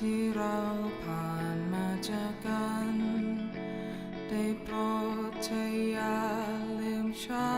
ที่เราผ่านมาจากกัน ได้โปรดใช้ย่าลืมฉัน